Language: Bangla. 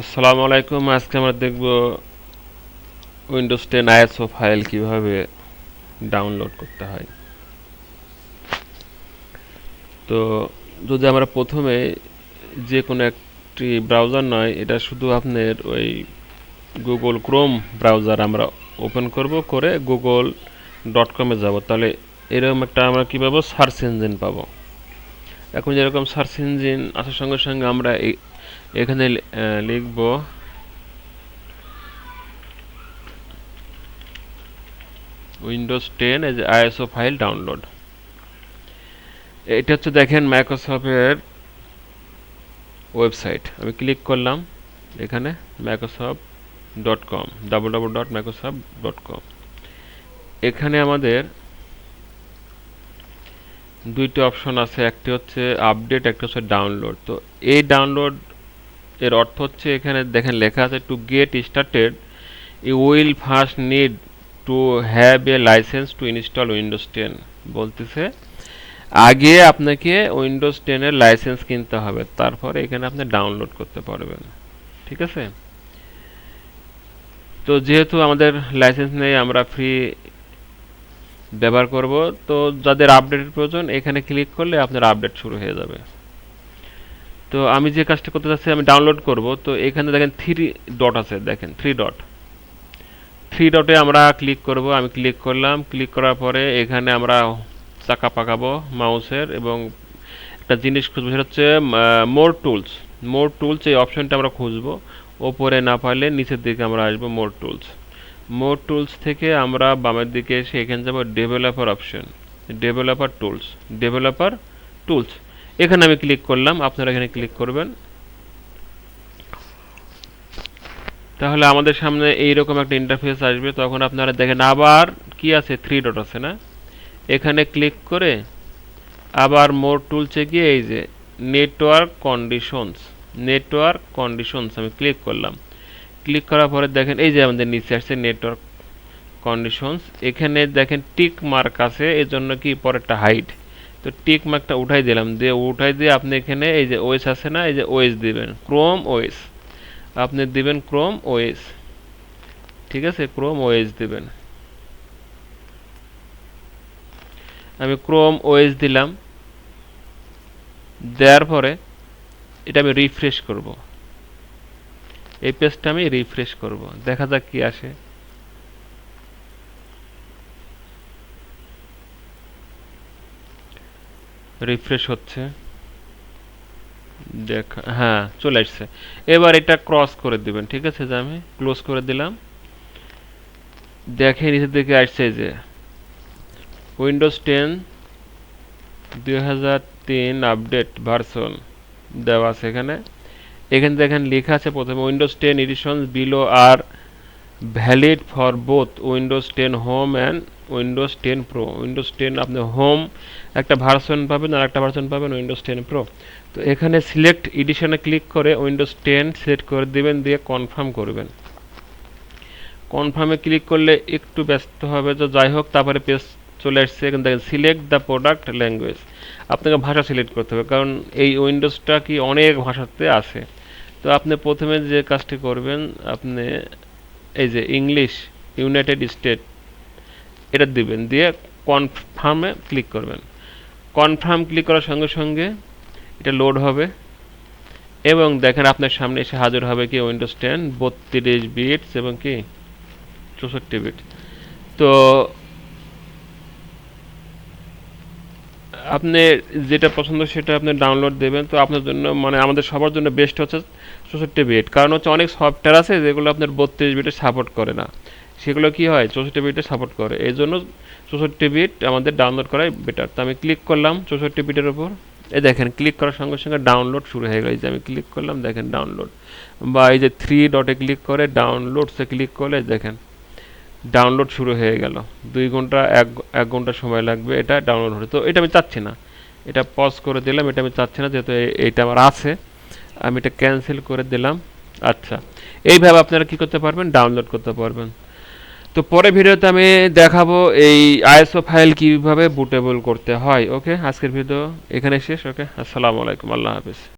আসসালামু আলাইকুম, আজকে আমরা দেখব উইন্ডোজ টেন আইএসও ফাইল কীভাবে ডাউনলোড করতে হয়। তো যদি আমরা প্রথমে যে কোনো একটি ব্রাউজার নয়, এটা শুধু আপনার ওই গুগল ক্রোম ব্রাউজার আমরা ওপেন করব, করে গুগল ডট কমে যাব। তাহলে এরকম একটা আমরা কী পাবো সার্চ ইঞ্জিন পাবো? এখন যেরকম সার্চ ইঞ্জিন আসার সঙ্গে সঙ্গে আমরা এখানে লিখব। Windows ten edge ISO file download. এটা হচ্ছে দেখেন মাইক্রোসফটের ওয়েবসাইট। আমি ক্লিক করলাম এখানে, Microsoft dot com, double double dot Microsoft dot com. এখানে আমাদের দুইটি অপশন আছে, একটি হচ্ছে আপডেট, একটা হচ্ছে ডাউনলোড। তো এই ডাউনলোড এর অর্থ হচ্ছে এখানে দেখেন লেখা আছে to get started you will first need to have a license to install Windows ten বলতেছে। আগে আপনাকে উইন্ডোজ টেনের লাইসেন্স কিনতে হবে, তারপরে এখানে আপনি ডাউনলোড করতে পারবেন। ঠিক আছে? তো যেহেতু আমাদের লাইসেন্স নেই, আমরা ফ্রি ব্যবহার করব। তো যাদের আপডেটের প্রয়োজন, এখানে ক্লিক করলে আপনার আপডেট শুরু হয়ে যাবে। তো আমি যে কাজটা করতে চাচ্ছি আমি ডাউনলোড করব। তো এখানে দেখেন থ্রি ডট আছে, দেখেন থ্রি ডট থ্রি ডটে আমরা ক্লিক করব। আমি ক্লিক করলাম। ক্লিক করার পরে এখানে আমরা চাকা পাকাবো মাউসের এবং একটা জিনিস খুঁজবো, সেটা হচ্ছে মোর টুলস মোর টুলস এই অপশনটা আমরা খুঁজবো। ওপরে না পারলে নিচের দিকে আমরা আসব মোর টুলস মোর টুলস থেকে আমরা বামের দিকে এসে এখানে যাব developer option, developer tools developer tools. এখানে আমি ক্লিক করলাম, আপনারা এখানে ক্লিক করবেন। তাহলে আমাদের সামনে এইরকম একটা ইন্টারফেস আসবে, তখন আপনারা দেখেন আবার কি আছে থ্রি ডট আছে না? এখানে ক্লিক করে আবার মোর টুলসে গিয়ে এই যে নেটওয়ার্ক কন্ডিশনস নেটওয়ার্ক কন্ডিশনস আমি ক্লিক করলাম। ক্লিক করার পরে দেখেন, এই যে আমাদের নিচে আসছে নেটওয়ার্ক কন্ডিশনস এখানে দেখেন টিক মার্ক আছে এর জন্য কি পরেরটা হাইট তো টিক মার্কটা উঠাই দিলাম, দিয়ে উঠাই দিয়ে আপনি এখানে এই যে ওয়েস আছে না, এই যে ওয়েস দিবেন ক্রোম ওয়েস আপনি দিবেন ক্রোম ওয়েস ঠিক আছে ক্রোম ওয়েস দিবেন। আমি ক্রোম ওয়েস দিলাম। দেওয়ার পরে এটা আমি রিফ্রেশ করব। এই পেজটা আমি রিফ্রেশ করব। দেখা যাক কি আসে। রিফ্রেশ হচ্ছে। দেখ হ্যাঁ চলে আসছে। এবার এটা ক্রস করে দিবেন, ঠিক আছে? যে আমি ক্লোজ করে দিলাম। দেখে নিচের দিকে আসছে যে উইন্ডোজ টেন দুই হাজার তিন আপডেট ভার্সন দেওয়া আছে এখানে। এখানে দেখেন লেখা আছে প্রথমে Windows ten edition below are valid for both Windows ten home and Windows ten pro Windows ten আপনি হোম একটা ভার্সন পাবেন আর একটা ভার্সন পাবেন উইন্ডোজ টেন প্রো তো এখানে সিলেক্ট এডিশনে ক্লিক করে উইন্ডোজ টেন সিলেক্ট করে দেবেন, দিয়ে কনফার্ম করবেন। কনফার্মে ক্লিক করলে একটু ব্যস্ত হবে, তো যাই হোক, তারপরে পেজ চলে আসছে। এখানে দেখেন সিলেক্ট দ্য প্রোডাক্ট ল্যাঙ্গুয়েজ আপনাকে ভাষা সিলেক্ট করতে হবে, কারণ এই উইন্ডোজটা কি অনেক ভাষাতে আছে। তো আপনি প্রথমে যে কাজটি করবেন, আপনি এই যে ইংলিশ ইউনাইটেড স্টেট এটা দিবেন, দিয়ে কনফার্মে ক্লিক করবেন। কনফার্ম ক্লিক করার সঙ্গে সঙ্গে এটা লোড হবে এবং দেখেন আপনার সামনে এসে হাজির হবে কি উইন্ডোজ টেন বত্রিশ বিটস এবং কি চৌষট্টি বিট তো আপনি যেটা পছন্দ সেটা আপনি ডাউনলোড দেবেন। তো আপনার জন্য মানে আমাদের সবার জন্য বেস্ট হচ্ছে চৌষট্টি বিট কারণ হচ্ছে অনেক সফটওয়্যার আছে যেগুলো আপনার বত্রিশ বিটে সাপোর্ট করে না। সেগুলো কি হয়? চৌষট্টি বিটে সাপোর্ট করে। এই জন্য চৌষট্টি বিট আমাদের ডাউনলোড করাই বেটার তো আমি ক্লিক করলাম চৌষট্টি বিটের উপর। এই দেখেন ক্লিক করার সঙ্গে সঙ্গে ডাউনলোড শুরু হয়ে গেল। যে আমি ক্লিক করলাম, দেখেন ডাউনলোড বা এই যে থ্রি ডটে ক্লিক করে ডাউনলোডসে ক্লিক করলে, দেখেন। ডাউনলোড শুরু হয়ে গেল। দুই ঘণ্টা, এক এক ঘণ্টা সময় লাগবে এটা ডাউনলোড হতে। তো এটা আমি চাচ্ছি না। এটা পজ করে দিলাম, এটা আমি চাচ্ছি না, যেহেতু এইটা আমার আছে। আমি এটা ক্যান্সেল করে দিলাম। আচ্ছা এইভাবে আপনারা কি করতে পারবেন? ডাউনলোড করতে পারবেন। তো পরে ভিডিওতে আমি দেখাবো এই আইএসও ফাইল কীভাবে বুটেবল করতে হয় ওকে আজকের ভিডিও এখানে শেষ ওকে আসসালামু আলাইকুম, আল্লাহ হাফিজ।